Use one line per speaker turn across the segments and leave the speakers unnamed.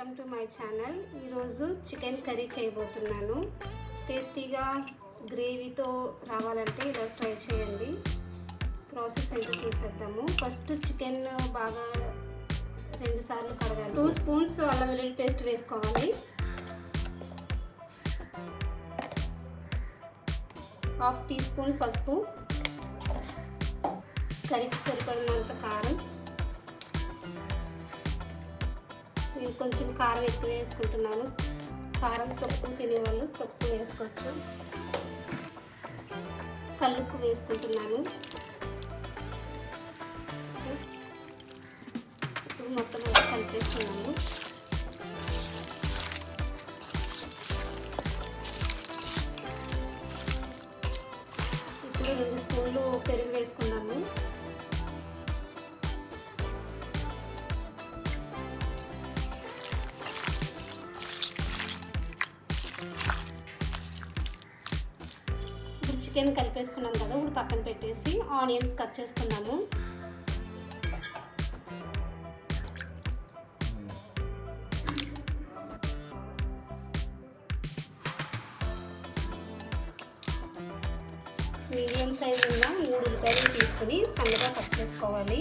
Welcome to my channel. ఈరోజు chicken curry చేయబోతున్నాను. టేస్టీగా గ్రేవీతో రావాలంటే ఇలా ట్రై చేయండి. ప్రాసెస్ అయితే చూసేద్దాము. ఫస్ట్ చికెన్ బాగా రెండు సార్లు కడగాలి. టూ స్పూన్స్ అల్లం వెల్లుల్లి పేస్ట్ వేసుకోవాలి. హాఫ్ టీ స్పూన్ పసుపు. కర్రీకి సరిపడినంత కారం. కొంచెం కారం ఎక్కువ వేసుకుంటున్నాను. కారం తక్కువ తినేవాళ్ళు తక్కువ వేసుకోవచ్చు. కల్లుప్పు వేసుకుంటున్నాను. ఇప్పుడు మొత్తం కలిపేస్తున్నాను. చికెన్ కలిపేసుకున్నాం కదా ఇప్పుడు పక్కన పెట్టేసి ఆనియన్స్ కట్ చేసుకున్నాము. మీడియం సైజ్ ఉన్న మూడు ఉల్లిపాయలు తీసుకుని సన్నగా కట్ చేసుకోవాలి.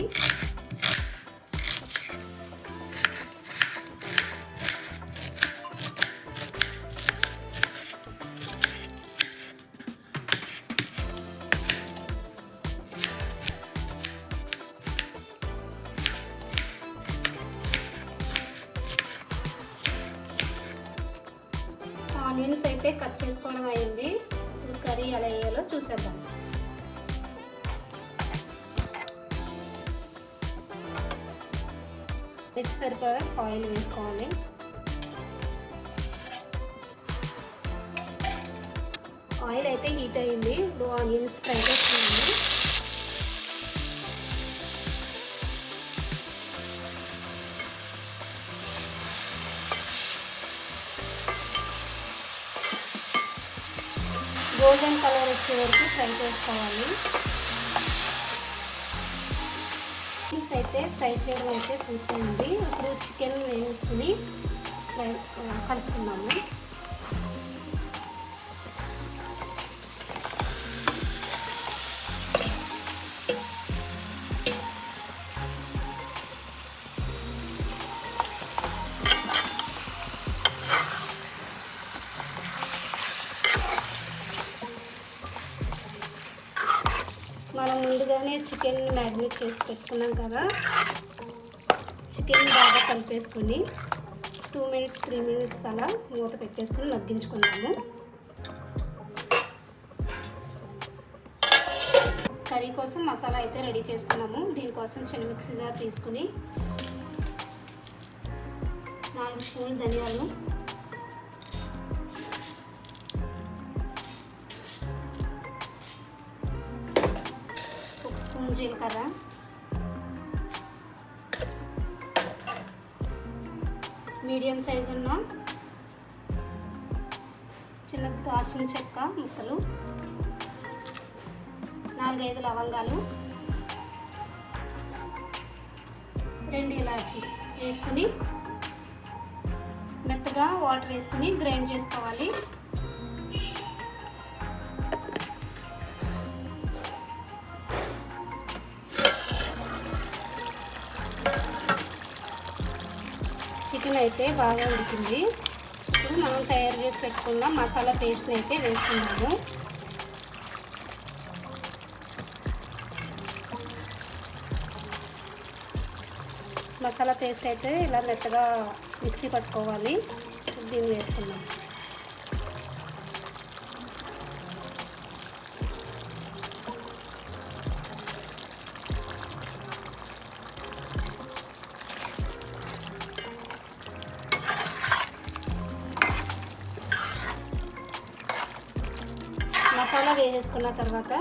ఆనియన్స్ అయితే కట్ చేసుకోవడం అయింది ఇప్పుడు కర్రీ ఎలా వేయాలో చూసేద్దాం. నెక్స్ట్ సరిపడా ఆయిల్ వేసుకోవాలి. ఆయిల్ అయితే హీట్ అయింది ఇప్పుడు ఆనియన్స్ ఫ్రై గోల్డెన్ కలర్ వచ్చే వరకు ఫ్రై చేసుకోవాలి. పీస్ అయితే ఫ్రై చేయడం అయితే పూర్తయింది. ఇప్పుడు చికెన్ వేసుకుని ఫ్రై కలుపుకున్నాము మనం ముందుగానే చికెన్ మ్యారినేట్ చేసి పెట్టుకున్నాం కదా. చికెన్ బాగా కలిపేసుకొని టూ మినిట్స్ త్రీ మినిట్స్ అలా మూత పెట్టేసుకొని మగ్గించుకున్నాము. కర్రీ కోసం మసాలా అయితే రెడీ చేసుకున్నాము. దీనికోసం చిన్న మిక్సీ జార్ తీసుకుని నాలుగు స్పూన్లు ధనియాలు స్పూన్ జీలకర్ర మీడియం సైజు ఉన్న చిన్న దాచిన చెక్క ముక్కలు నాలుగైదు లవంగాలు రెండు ఇలాచి వేసుకుని మెత్తగా వాటర్ వేసుకుని గ్రైండ్ చేసుకోవాలి. చికెన్ అయితే బాగా ఉడికింది. ఇప్పుడు మనం తయారు చేసి పెట్టుకున్న మసాలా పేస్ట్ని అయితే వేసుకున్నాము మసాలా పేస్ట్ అయితే ఇలా మెత్తగా మిక్సీ పట్టుకోవాలి. దీన్ని వేసుకున్నాం మసాలా వేసేసుకున్న తర్వాత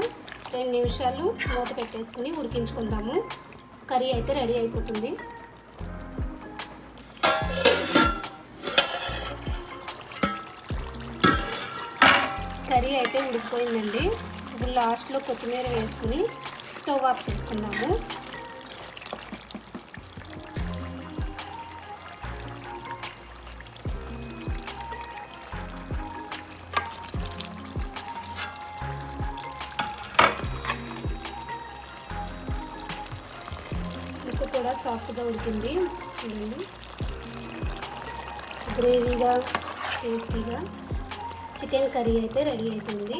రెండు నిమిషాలు మూత పెట్టేసుకుని ఉడికించుకుందాము. కర్రీ అయితే రెడీ అయిపోతుంది. కర్రీ అయితే ఉడికిపోయిందండి. ఇప్పుడు లాస్ట్లో కొత్తిమీర వేసుకుని స్టవ్ ఆఫ్ చేసుకున్నాము సాఫ్ట్గా ఉడికింది చూడండి. గ్రేవీగా టేస్టీగా చికెన్ కర్రీ అయితే రెడీ అవుతుంది